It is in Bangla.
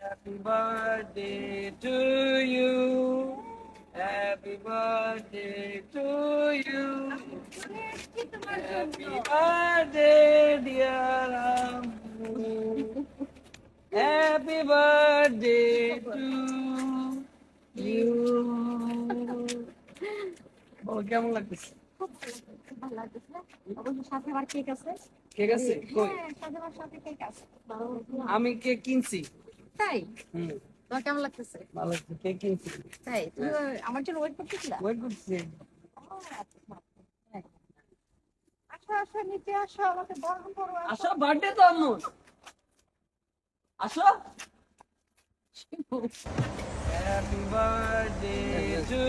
birthday to you. Happy birthday to you. Happy birthday, dear Ambu. Happy birthday to you. বলো কেমন লাগতেছে ভালো, লাগতেছে। অবশ্য সাথে আবার কেক আছে। ঠিক আছে কই হ্যাঁ, সাথে আবার সাথে কেক আছে। আমি কে কিনছি তাই? তোমার কেমন লাগতেছে? ভালো লাগছে কে কিনছি তাই? তুমি আমার জন্য ওয়েট করতেছিলা? ওয়েট করছি। আসো, আসো, নিচে আসো, আমাকে বরণ করো, আসো। বার্থডে তো আম্মুর আসো Happy birthday to you. Happy birthday to